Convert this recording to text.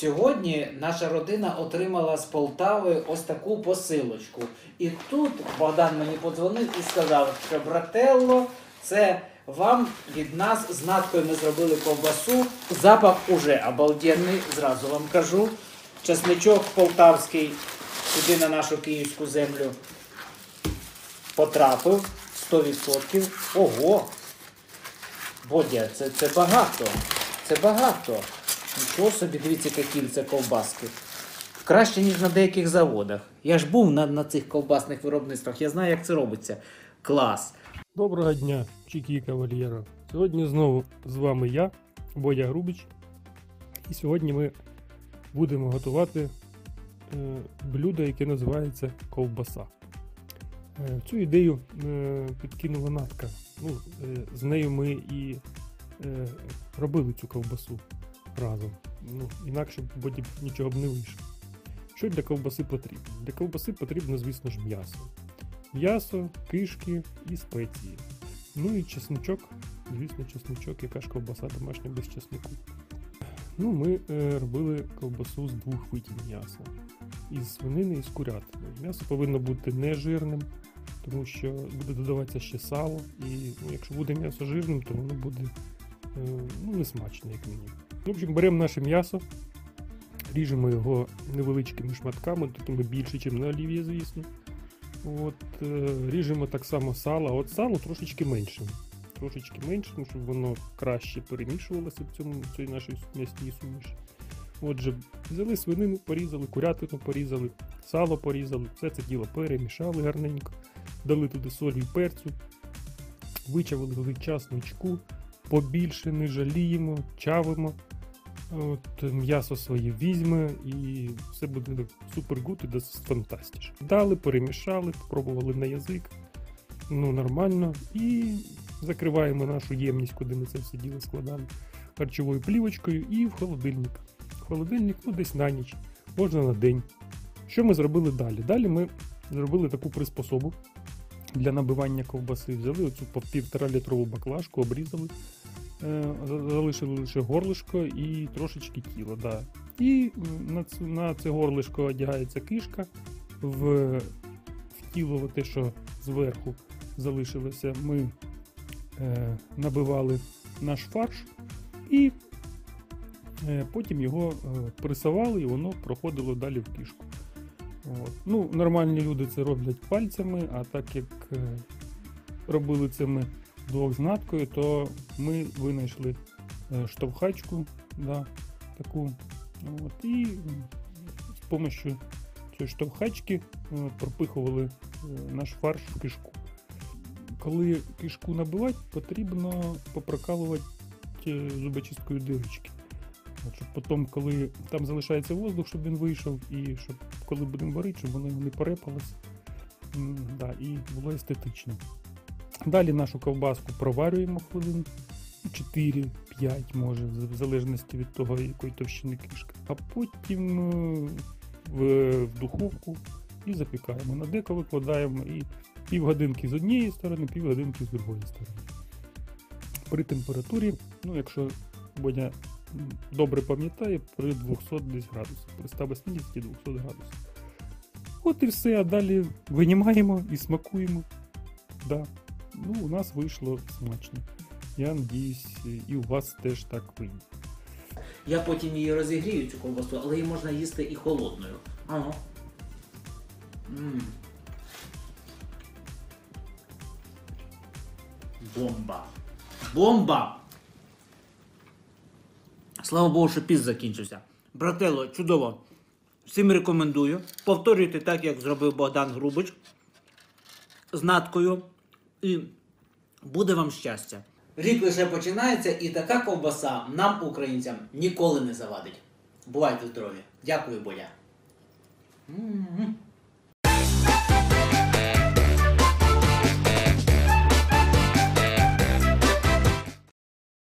Сьогодні наша родина отримала з Полтави ось таку посилочку. І тут Богдан мені подзвонив і сказав, що брателло, це вам від нас з наткою ми зробили ковбасу. Запах уже обалденний, зразу вам кажу. Чесничок полтавський сюди на нашу київську землю потрапив 100%. Ого! Бодя, це, це багато. Це багато. Нічого собі, дивіться, які це ковбаски. Краще, ніж на деяких заводах. Я ж був на, на цих ковбасних виробництвах, я знаю, як це робиться. Клас. Доброго дня, чікі і кавальєро. Сьогодні знову з вами я, Бодя Грубіч. І сьогодні ми будемо готувати е, блюдо, яке називається ковбаса. Е, цю ідею е, підкинула Натка. Ну, з нею ми і робили цю ковбасу разом. Ну, інакше б нічого б не вийшло. Що для ковбаси потрібно? Для ковбаси потрібно, звісно ж, м'ясо. М'ясо, кишки і спеції. Ну і чесничок, звісно, чесничок, яка ж ковбаса домашня без чеснику. Ну, ми е, робили ковбасу з двох видів м'яса. Із свинини і з курятини. М'ясо повинно бути нежирним, тому що буде додаватися ще сало, і ну, якщо буде м'ясо жирним, то воно буде е, ну, несмачне, як мені. В общем, беремо наше м'ясо, ріжемо його невеличкими шматками, такими більше, ніж на олів'ї, звісно. От, е, ріжемо так само сало, от сало трошечки меншим. Трошечки меншим, щоб воно краще перемішувалося в цьому в цій нашій м'ясній суміші. Отже, взяли свинину, порізали, курятину порізали, сало порізали, все це діло перемішали гарненько, дали туди солі і перцю, вичавили туди часничку, побільше не жаліємо, чавимо. От, м'ясо своє візьме і все буде супер гуд і досить фантастично. Дали, перемішали, спробували на язик. Ну, нормально. І закриваємо нашу ємність, куди ми це все діло складали харчовою плівочкою і в холодильник. В холодильник ну, десь на ніч, можна на день. Що ми зробили далі? Далі ми зробили таку приспособу для набивання ковбаси. Взяли оцю півтора літрову баклажку, обрізали, е, за- залишили лише горлишко і трошечки тіла. Да. І на, ц- на це горлишко одягається кишка, в, в тіло, те, що зверху залишилося, ми е, набивали наш фарш і е, потім його е, пресували, і воно проходило далі в кишку. От. Ну, нормальні люди це роблять пальцями, а так як е, робили це ми двох з наткою, то ми винайшли е, штовхачку, да, таку. От, і з допомогою цієї штовхачки е, пропихували е, наш фарш в кишку. Коли кишку набивати, потрібно попрокалувати зубочисткою дирочки. От, щоб потім, коли там залишається воздух, щоб він вийшов, і щоб коли будемо варити, щоб воно не порепалось. Да, і було естетично. Далі нашу ковбаску проварюємо хвилин 4-5, може, в залежності від того, якої товщини кишка. А потім е, в, в духовку і запікаємо. На деко викладаємо і півгодинки з однієї сторони, півгодинки з другої сторони. При температурі, ну якщо Бодя м, добре пам'ятає, при 200 десь градусах, при 180-200 градусах. От і все, а далі винімаємо і смакуємо. Да. Ну, у нас вийшло смачно. Я надіюсь, і у вас теж так вийде. Я потім її розігрію, цю ковбасу, але її можна їсти і холодною. Ага. М. Бомба. Бомба! Слава Богу, що піс закінчився. Брателло, чудово. Всім рекомендую. Повторюйте так, як зробив Богдан Грубич з наткою. І буде вам щастя. Рік лише починається, і така ковбаса нам, українцям, ніколи не завадить. Бувайте здорові. Дякую, Боля.